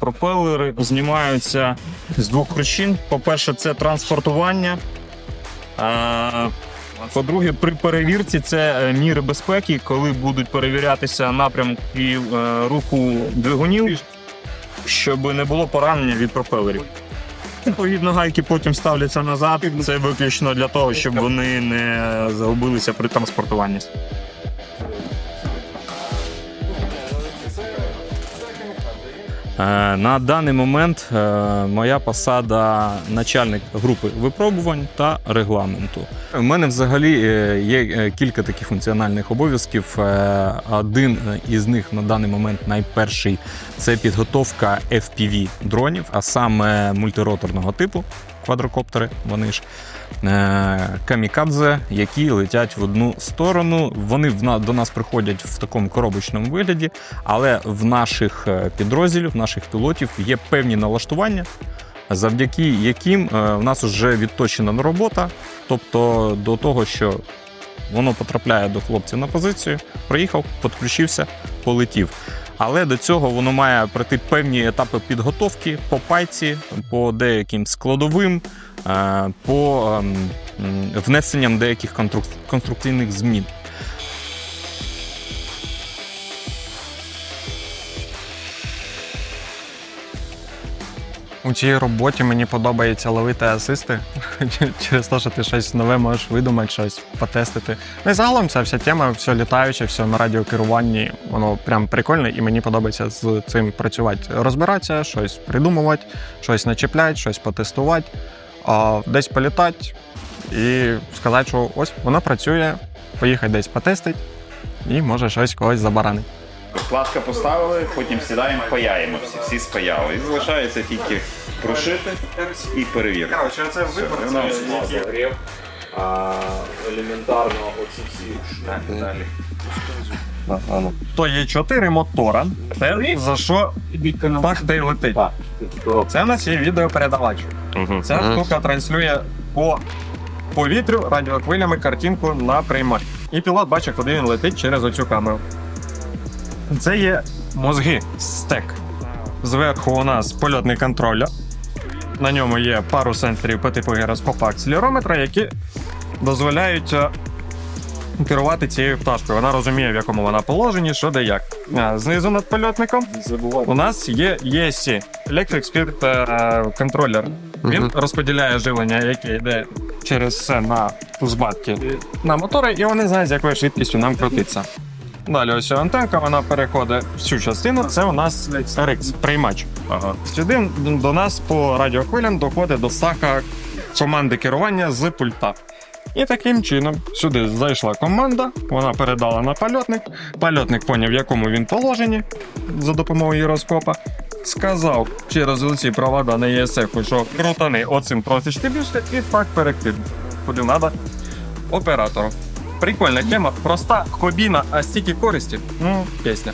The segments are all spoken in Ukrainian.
Пропелери знімаються з двох причин. По-перше, це транспортування. По-друге, при перевірці це е, міри безпеки, коли будуть перевірятися напрямки е, руху двигунів, щоб не було поранення від пропелерів. Відповідно, гайки потім ставляться назад. Це виключно для того, щоб вони не загубилися при транспортуванні. На даний момент е, моя посада начальник групи випробувань та регламенту. У мене взагалі е, є е, кілька таких функціональних обов'язків. Е, Один із них на даний момент найперший це підготовка FPV дронів, а саме мультироторного типу квадрокоптери. Вони ж е, камікадзе, які летять в одну сторону. Вони в до нас приходять в такому коробочному вигляді, але в наших е, підрозділів, в наших пілотів є певні налаштування, завдяки яким е, в нас вже відточена робота, тобто до того, що воно потрапляє до хлопців на позицію, проїхав, підключився, полетів. Але до цього воно має пройти певні етапи підготовки по пайці, по деяким складовим, е, по ем, внесенням деяких конструк- конструкційних змін. У цій роботі мені подобається ловити асисти через те, що ти щось нове можеш видумати, щось потестити. Ну і загалом ця вся тема, все літаюче, все на радіокеруванні, воно прям прикольне, і мені подобається з цим працювати. Розбиратися, щось придумувати, щось начіпляти, щось потестувати, десь політати і сказати, що ось воно працює, поїхати десь потестити, і може щось когось забаранить. Плашка поставили, потім сідаємо, паяємо всі, всі спаяли. І залишається тільки прошити і перевірити. Коротше, це складно. Загрів, а елементарно оці всі Далі. То є чотири мотора, те, за що так та й летить. Це в нас є відеопередавач. Ця штука транслює по повітрю радіохвилями картинку на приймач. І пілот бачить, куди він летить через оцю камеру. Це є мозги, стек. Зверху у нас польотний контролер. На ньому є пару сенсорів по типу гіроскопа акселерометра, які дозволяють е, керувати цією пташкою. Вона розуміє, в якому вона положенні, що де як. А, Знизу над польотником у нас є ESC Electric Spirit е, Controller. Він розподіляє живлення, яке йде через все на збатки на мотори, і вони знають, з якою швидкістю нам крутиться. Далі ось антенка, вона переходить в цю частину. Це у нас RX, приймач. Ага. Сюди до нас по радіохвилям доходить до сака команди керування з пульта. І таким чином сюди зайшла команда, вона передала на польотник. Польотник поняв, в якому він положенні за допомогою гіроскопа. Сказав через оці провода на ЄСФ, що крутани оцим трошечки більше, і так перекинув. Куди треба оператору. Прикольна тема, проста хобіна, а стільки користі. Ну, пісня.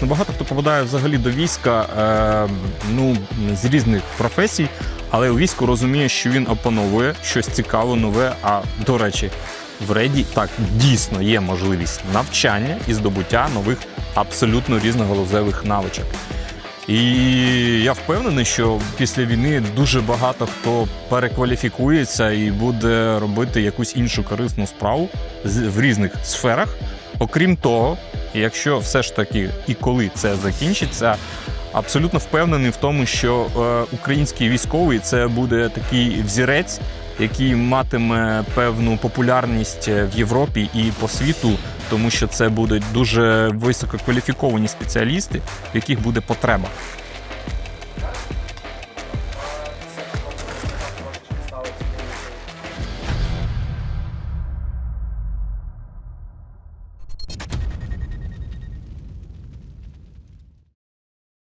Ну, багато хто попадає взагалі до війська е, ну, з різних професій, але у війську розуміє, що він опановує щось цікаве, нове. А до речі, в реді так дійсно є можливість навчання і здобуття нових абсолютно різноголузевих навичок. І я впевнений, що після війни дуже багато хто перекваліфікується і буде робити якусь іншу корисну справу в різних сферах. Окрім того, якщо все ж таки і коли це закінчиться, абсолютно впевнений в тому, що е, український військовий це буде такий взірець, який матиме певну популярність е, в Європі і по світу, тому що це будуть дуже висококваліфіковані спеціалісти, в яких буде потреба.